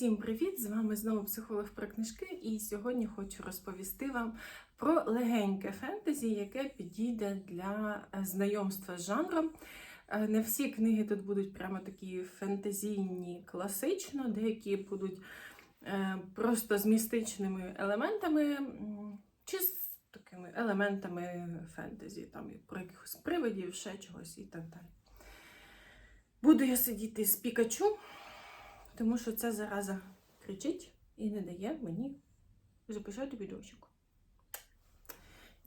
Всім привіт! З вами знову психолог про книжки, і сьогодні хочу розповісти вам про легеньке фентезі, яке підійде для е, знайомства з жанром. Е, Не всі книги тут будуть прямо такі фентезійні, класично, деякі будуть е, просто з містичними елементами чи з такими елементами фентезі, там про якихось привидів, ще чогось і так далі. Буду я сидіти з Пікачу, тому що ця зараза кричить і не дає мені записати відосик.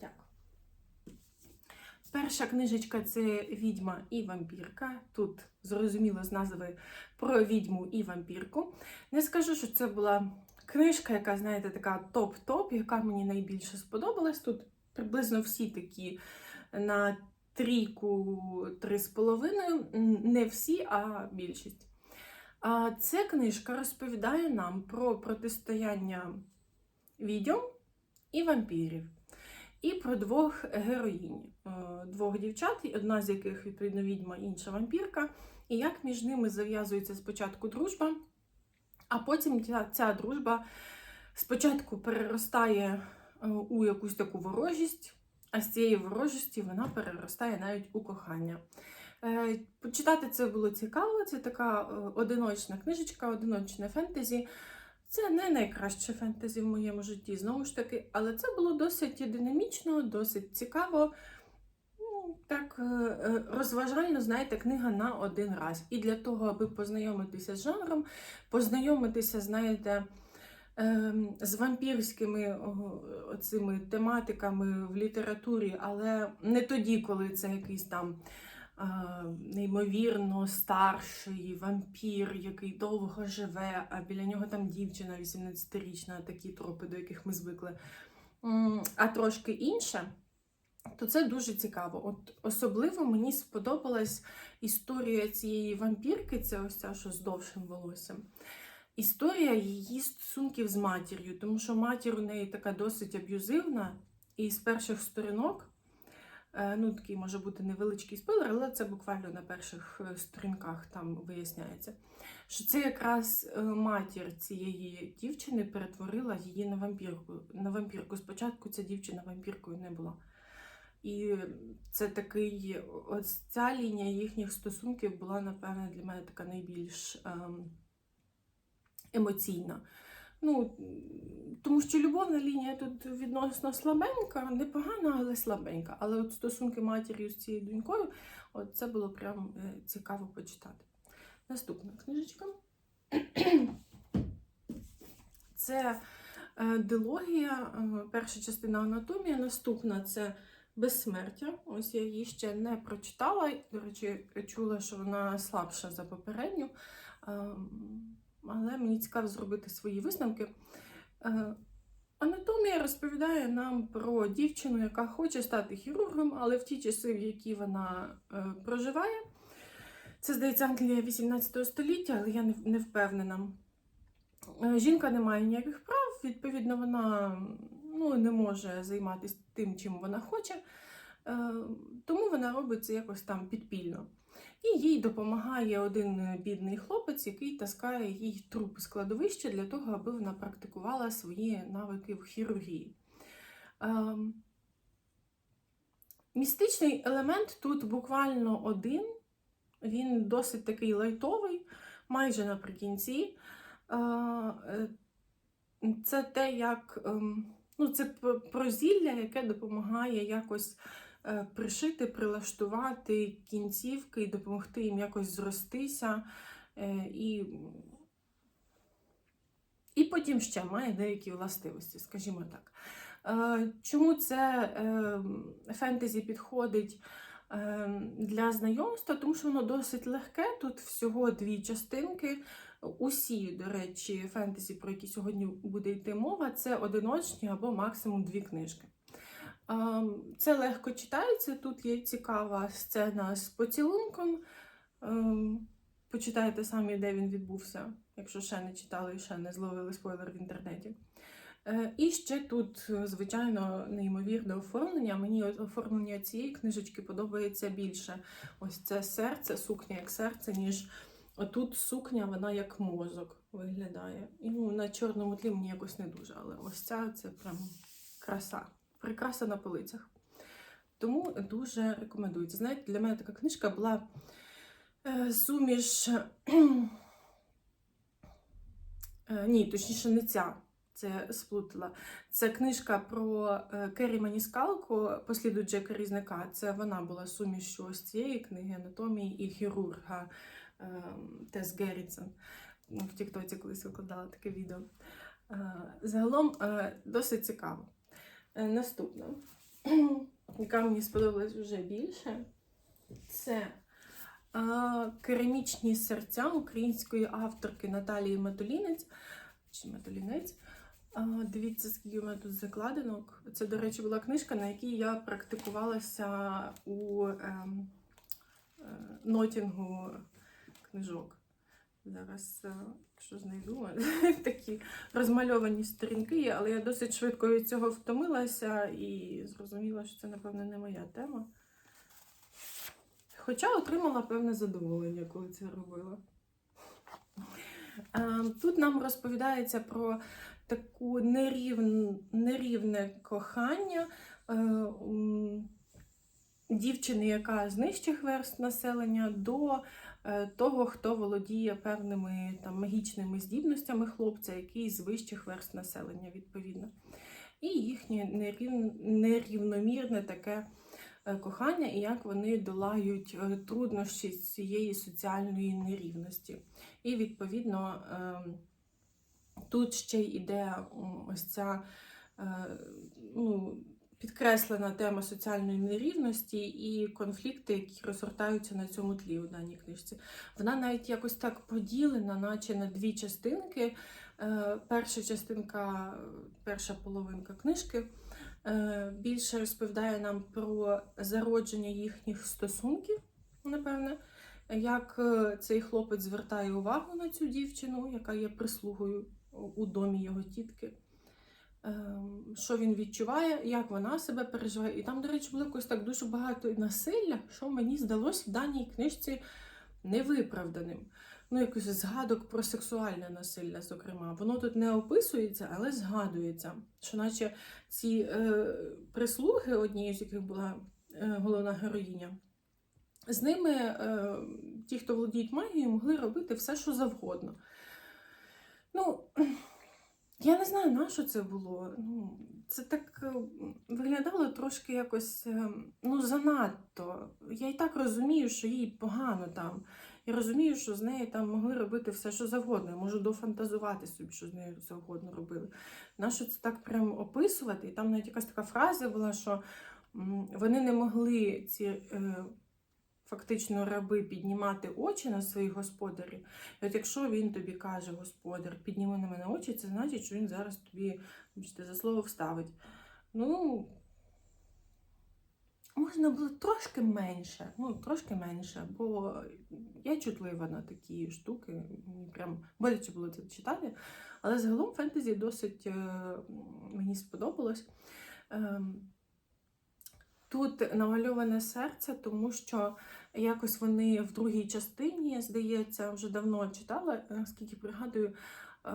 Дякую. Перша книжечка це Відьма і вампірка. Тут зрозуміло з назви про відьму і вампірку. Не скажу, що це була книжка, яка, знаєте, така топ-топ, яка мені найбільше сподобалась. Тут приблизно всі такі на трійку, три з половиною. Не всі, а більшість. Ця книжка розповідає нам про протистояння відьом і вампірів, і про двох героїнь, е, двох дівчат, одна з яких, відповідно, відьма, інша вампірка, і як між ними зав'язується спочатку дружба, а потім ця, ця дружба спочатку переростає е, у якусь таку ворожість, а з цієї ворожості вона переростає навіть у кохання. Е, Почитати це було цікаво. Це така е, одиночна книжечка, одиночне фентезі. Це не найкраще фентезі в моєму житті, знову ж таки, але це було досить динамічно, досить цікаво. Ну, Так, е, розважально, знаєте, книга на один раз. І для того, аби познайомитися з жанром, познайомитися, знаєте, ем, з вампірськими оцими тематиками в літературі, але не тоді, коли це якийсь там неймовірно старший вампір, який довго живе, а біля нього там дівчина 18-річна, такі тропи, до яких ми звикли, а трошки інше. То це дуже цікаво. От особливо мені сподобалась історія цієї вампірки, це ось ця, що з довшим волоссям. Історія її стосунків з матір'ю, тому що матір у неї така досить аб'юзивна, і з перших сторінок Е, Ну, такий може бути невеличкий спойлер, але це буквально на перших е, сторінках там виясняється. Що це якраз е, матір цієї дівчини перетворила її на вампірку. На вампірку. Спочатку ця дівчина вампіркою не була. І це такий, ось ця лінія їхніх стосунків була, напевне, для мене така найбільш ем, емоційна. Ну, тому що любовна лінія тут відносно слабенька, непогана, але слабенька. Але от стосунки матір'ю з цією донькою, от це було прям е, цікаво почитати. Наступна книжечка. Це е, дилогія, е, перша частина анатомія, наступна це безсмертя. Ось я її ще не прочитала. До речі, чула, що вона слабша за попередню. Але мені цікаво зробити свої висновки. Е, Анатомія розповідає нам про дівчину, яка хоче стати хірургом, але в ті часи, в які вона е, проживає, це здається Англія 18 століття, але я не, не впевнена. Е, Жінка не має ніяких прав, відповідно, вона ну, не може займатися тим, чим вона хоче, тому вона робить це якось там підпільно. І їй допомагає один бідний хлопець, який таскає їй труп з кладовища для того, аби вона практикувала свої навики в хірургії. Ем, Містичний елемент тут буквально один, він досить такий лайтовий, майже наприкінці. Е, е, Це те, як ем, ну, це п- про зілля, яке допомагає якось е, пришити, прилаштувати кінцівки і допомогти їм якось зростися. е, І, і потім ще має деякі властивості, скажімо так. Е, Чому це е, фентезі підходить е, для знайомства? Тому що воно досить легке. Тут всього дві частинки. Усі, до речі, фентезі, про які сьогодні буде йти мова, це одиночні або максимум дві книжки. Ем, Це легко читається. Тут є цікава сцена з поцілунком. Ем, Почитайте самі, де він відбувся, якщо ще не читали і ще не зловили спойлер в інтернеті. Е, І ще тут, е, звичайно, неймовірне оформлення. Мені оформлення цієї книжечки подобається більше. Ось це серце, сукня як серце, ніж отут сукня, вона як мозок. виглядає. І ну, на чорному тлі мені якось не дуже, але ось ця це прям краса. Прикраса на полицях. Тому дуже рекомендується. Знаєте, для мене така книжка була е, суміш. Е, ні, точніше, не ця. Це сплутала. Це книжка про е, Керрі Маніскалку «Посліду Джека Різника. Це вона була сумішю ось цієї книги анатомії і хірурга Тес Геррітсон. В Тіктоці колись викладала таке відео. Загалом досить цікаво. Е, Наступна, яка мені сподобалась вже більше, це керамічні серця української авторки Наталії Матулінець. Чи Матулінець. Дивіться, скільки у мене тут закладинок. Це, до речі, була книжка, на якій я практикувалася у ем, е, нотінгу книжок. Зараз, е, якщо знайду, такі розмальовані сторінки є, але я досить швидко від цього втомилася і зрозуміла, що це, напевно, не моя тема. Хоча отримала певне задоволення, коли це робила. Е, Тут нам розповідається про таку нерівн, нерівне кохання е, дівчини, яка з нижчих верст населення, до того, хто володіє певними там, магічними здібностями хлопця, який з вищих верст населення, відповідно. І їхнє нерів, нерівномірне таке е, кохання, і як вони долають е, труднощі цієї соціальної нерівності. І відповідно ем, тут ще й іде м, ось ця е, ну, підкреслена тема соціальної нерівності і конфлікти, які розгортаються на цьому тлі у даній книжці. Вона навіть якось так поділена, наче на дві частинки. Е, Перша частинка, перша половинка книжки е, більше розповідає нам про зародження їхніх стосунків, напевне як е, цей хлопець звертає увагу на цю дівчину, яка є прислугою у домі його тітки. Ем, Що він відчуває, як вона себе переживає. І там, до речі, було якось так дуже багато насилля, що мені здалося в даній книжці невиправданим. Ну, якось згадок про сексуальне насилля, зокрема. Воно тут не описується, але згадується. Що наче ці е, прислуги, однією з яких була е, головна героїня, з ними е, ті, хто володіють магією, могли робити все, що завгодно. Ну, я не знаю, на що це було. Ну, це так е, виглядало трошки якось е, ну, занадто. Я і так розумію, що їй погано там. Я розумію, що з нею там могли робити все, що завгодно. Я можу дофантазувати собі, що з нею завгодно робили. Нащо це так прям описувати? І там навіть якась така фраза була, що вони не могли ці. Фактично раби піднімати очі на своїх господарів. І от якщо він тобі каже, господар, підніми на мене очі, це значить, що він зараз тобі бачите, за слово вставить. Ну, можна було трошки менше, ну, трошки менше, бо я чутлива на такі штуки. Мені прям боляче було це читати. Але загалом фентезі досить е, мені сподобалось. Тут намальоване серце, тому що якось вони в другій частині, здається, вже давно читала, наскільки пригадую, е,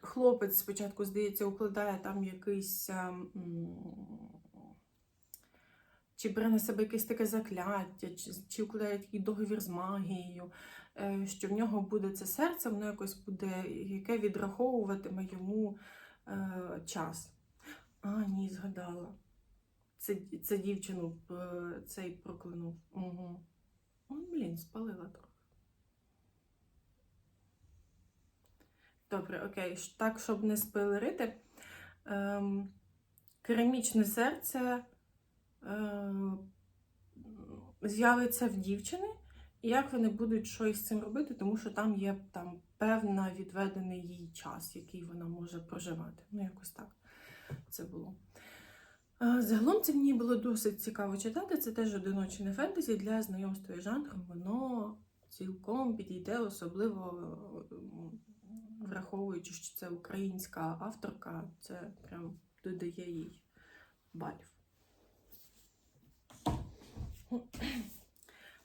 хлопець спочатку, здається, укладає там якийсь. е, Чи бере на себе якесь таке закляття, чи, чи укладає такий договір з магією, е, що в нього буде це серце, воно якось буде, яке відраховуватиме йому е, час. А, ні, згадала. Це, це дівчину е, цей проклинув. Угу. О, блін, спалила трохи. Добре, окей. Так, щоб не спойлерити. Ем, керамічне серце е, з'явиться в дівчини, і як вони будуть щось з цим робити, тому що там є там певна відведений їй час, який вона може проживати. Ну, якось так це було. Загалом це мені було досить цікаво читати. Це теж одиночне фентезі для знайомства із жанром. Воно цілком підійде, особливо враховуючи, що це українська авторка, це прям додає їй балів.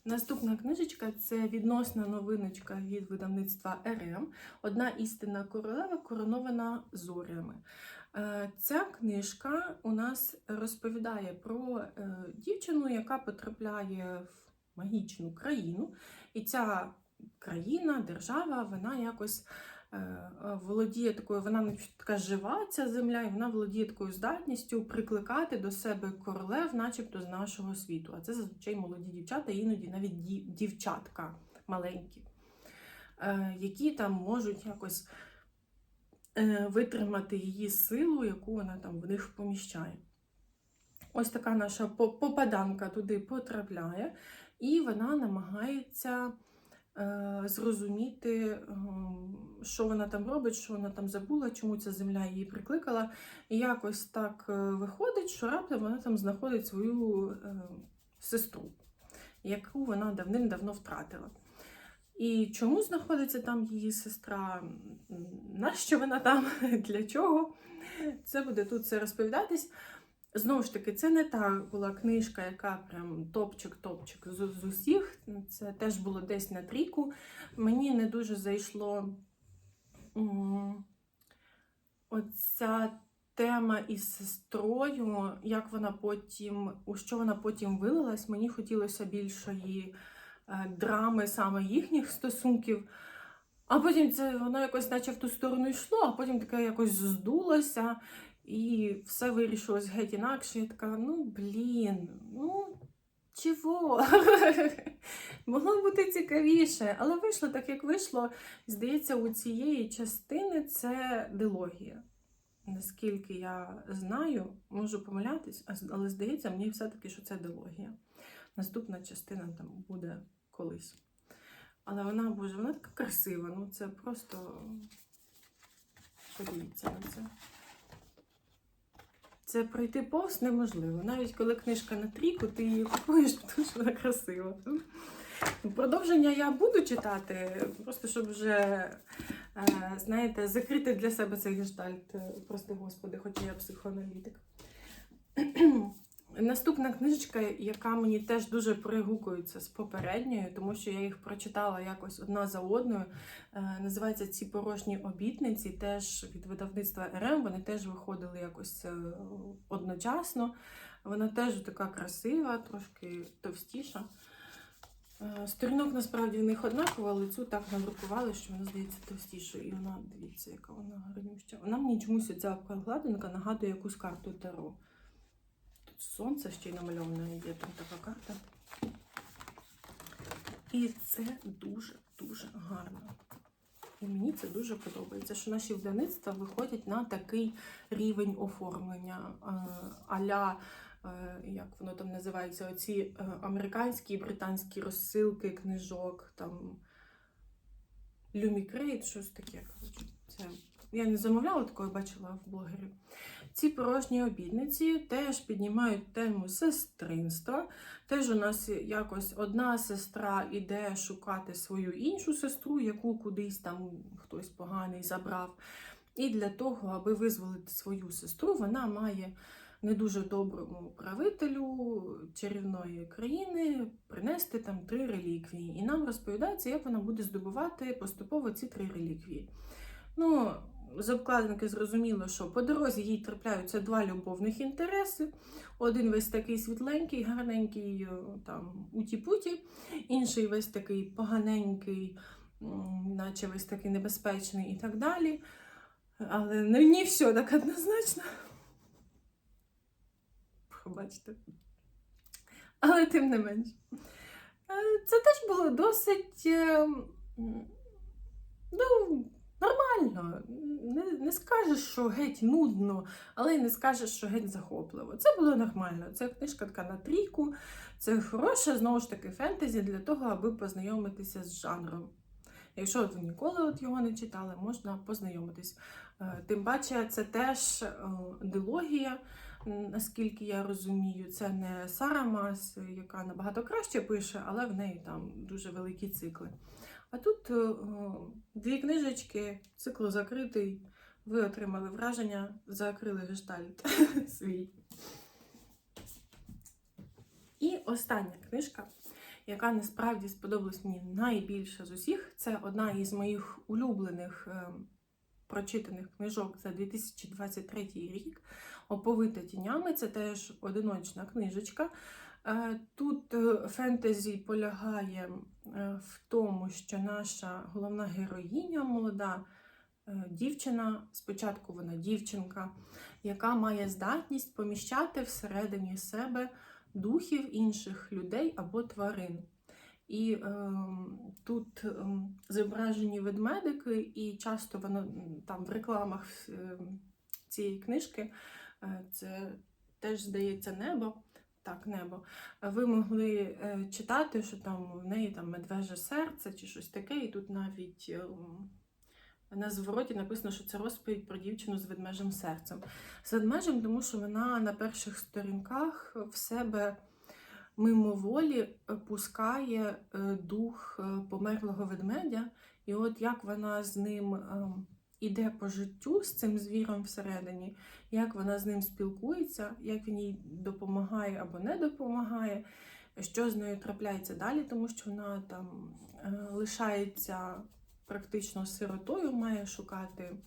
Наступна книжечка це відносна новиночка від видавництва РМ. Одна істинна королева коронована зорями. Е, Ця книжка у нас розповідає про е, дівчину, яка потрапляє в магічну країну, і ця країна, держава, вона якось володіє такою, вона така жива, ця земля, і вона володіє такою здатністю прикликати до себе королев, начебто з нашого світу. А це зазвичай молоді дівчата, іноді навіть дів- дівчатка маленькі, е, які там можуть якось е, витримати її силу, яку вона там в них поміщає. Ось така наша попаданка туди потрапляє, і вона намагається е, зрозуміти, ем, що вона там робить, що вона там забула, чому ця земля її прикликала. І якось так е, виходить, що раптом вона там знаходить свою е, сестру, яку вона давним-давно втратила. І чому знаходиться там її сестра? Нащо вона там? Для чого? Це буде тут все розповідатись. Знову ж таки, це не та була книжка, яка прям топчик-топчик з, з усіх. Це теж було десь на трійку. Мені не дуже зайшло оця тема із сестрою, як вона потім, у що вона потім вилилась. Мені хотілося більшої е, драми саме їхніх стосунків. А потім це воно якось наче в ту сторону йшло, а потім таке якось здулося, і все вирішилось геть інакше. Я така, ну блін, ну чого? Могло бути цікавіше, але вийшло так, як вийшло. Здається, у цієї частини це дилогія. Наскільки я знаю, можу помилятись, але здається мені все-таки, що це дилогія. Наступна частина там буде колись. Але вона, боже, вона така красива. Ну це просто подивіться на це. Це пройти повз неможливо. Навіть коли книжка на трійку, ти її купуєш, тому що вона красива. Продовження я буду читати, просто щоб вже, е, знаєте, закрити для себе цей гештальт. Е, Прости господи, хоча я психоаналітик. Наступна книжечка, яка мені теж дуже перегукується з попередньою, тому що я їх прочитала якось одна за одною. Е, Називається Ці порожні обітниці, теж від видавництва РМ. Вони теж виходили якось е, одночасно. Вона теж така красива, трошки товстіша. Е, Сторінок насправді в них однаково, але цю так надрукували, що вона здається товстішою. І вона, дивіться, яка вона гарнюща. Вона мені чомусь ця обкладинка нагадує якусь карту Таро. Сонце ще й намальоване, є там така карта. І це дуже-дуже гарно. І мені це дуже подобається, що наші видавництва виходять на такий рівень оформлення е, а-ля, е, як воно там називається, оці е, американські і британські розсилки книжок, там Люмікрейт, щось таке. Це я не замовляла такого, бачила в блогерів. Ці порожні обідниці теж піднімають тему сестринства. Теж у нас якось одна сестра іде шукати свою іншу сестру, яку кудись там хтось поганий забрав. І для того, аби визволити свою сестру, вона має не дуже доброму правителю чарівної країни принести там три реліквії. І нам розповідається, як вона буде здобувати поступово ці три реліквії. Ну, з обкладинки зрозуміло, що по дорозі їй трапляються два любовних інтереси. Один весь такий світленький, гарненький, е, там уті-путі, інший весь такий поганенький, наче весь такий небезпечний і так далі. Але не, не все так однозначно. Пробачте. Але тим не менш. Е, Це теж було досить. е, Ну, нормально. Не, не скажеш, що геть нудно, але й не скажеш, що геть захопливо. Це було нормально. Це книжка така на трійку. Це хороше, знову ж таки, фентезі для того, аби познайомитися з жанром. Якщо ви ніколи от його не читали, можна познайомитись. Е, Тим паче, це теж е, дилогія, наскільки я розумію. Це не Сара Мас, яка набагато краще пише, але в неї там дуже великі цикли. А тут е, дві книжечки, цикл закритий. Ви отримали враження, закрили гештальт свій. І остання книжка, яка насправді сподобалась мені найбільше з усіх. Це одна із моїх улюблених е, прочитаних книжок за 2023 рік. Оповита тінями. Це теж одиночна книжечка. Е, Тут е, фентезі полягає е, в тому, що наша головна героїня молода дівчина, спочатку вона дівчинка, яка має здатність поміщати всередині себе духів інших людей або тварин. І е, тут е, зображені ведмедики, і часто воно там в рекламах цієї книжки е, це теж здається небо. Так, небо. Ви могли е, читати, що там в неї там медвеже серце чи щось таке, і тут навіть е, на звороті написано, що це розповідь про дівчину з ведмежим серцем. З ведмежем, тому що вона на перших сторінках в себе мимоволі пускає е, дух померлого ведмедя, і от як вона з ним е, іде по життю з цим звіром всередині, як вона з ним спілкується, як він їй допомагає або не допомагає, що з нею трапляється далі, тому що вона там е, лишається практично сиротою, має шукати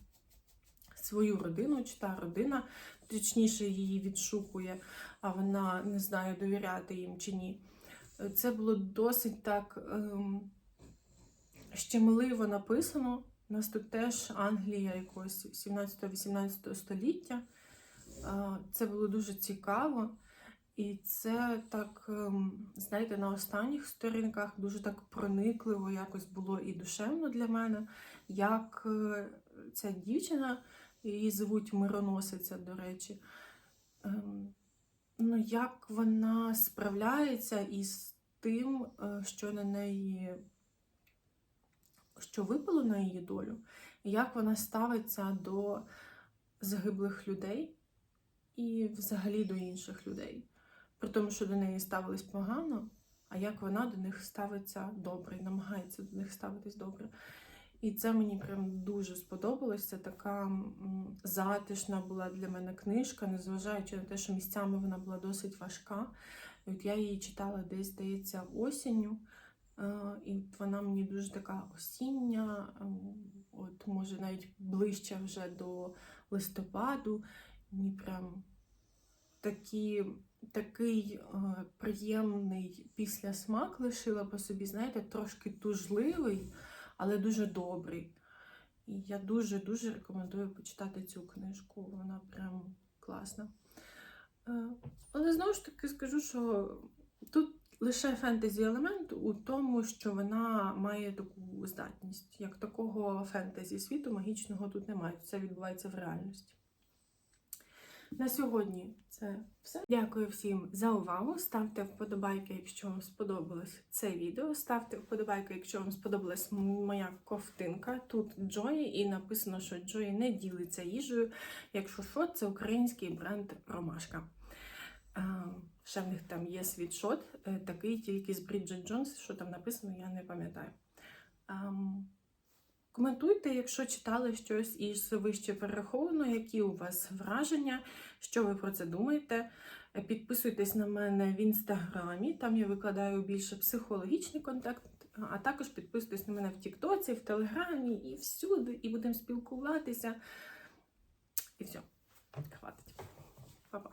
свою родину, чи та родина, точніше, її відшукує, а вона не знає, довіряти їм чи ні. Це було досить так ем, щемливо написано. У нас тут теж Англія якогось 17-18 століття. Це було дуже цікаво. І це так, ем, знаєте, на останніх сторінках дуже так проникливо якось було і душевно для мене, як е, ця дівчина, її звуть Мироносиця, до речі, ем, ну, як вона справляється із тим, е, що на неї, що випало на її долю, як вона ставиться до загиблих людей і взагалі до інших людей. При тому, що до неї ставились погано, а як вона до них ставиться добре і намагається до них ставитись добре. І це мені прям дуже сподобалось. Це така затишна була для мене книжка, незважаючи на те, що місцями вона була досить важка. І от я її читала десь, здається, осінню. Е, І вона мені дуже така осіння, ем, от може навіть ближче вже до листопаду. Мені прям такі, такий е, приємний післясмак лишила по собі, знаєте, трошки тужливий, але дуже добрий. І я дуже-дуже рекомендую почитати цю книжку. Вона прям класна. Е, Але знову ж таки скажу, що тут лише фентезі елемент у тому, що вона має таку здатність. Як такого фентезі світу магічного тут немає. Це відбувається в реальності. На сьогодні це все. Дякую всім за увагу. Ставте вподобайки, якщо вам сподобалось це відео. Ставте вподобайки, якщо вам сподобалась моя ковтинка. Тут Джої, і написано, що Джої не ділиться їжею. Якщо що, це український бренд Ромашка. Ще в них там є світшот, е, такий тільки з Bridget Джонс. Що там написано, я не пам'ятаю. Ам, Коментуйте, якщо читали щось із вище перераховано, які у вас враження, що ви про це думаєте. Е, Підписуйтесь на мене в інстаграмі, там я викладаю більше психологічний контакт, а також підписуйтесь на мене в Тіктоці, в Телеграмі і всюди, і будемо спілкуватися. І все, хватить. Па-па.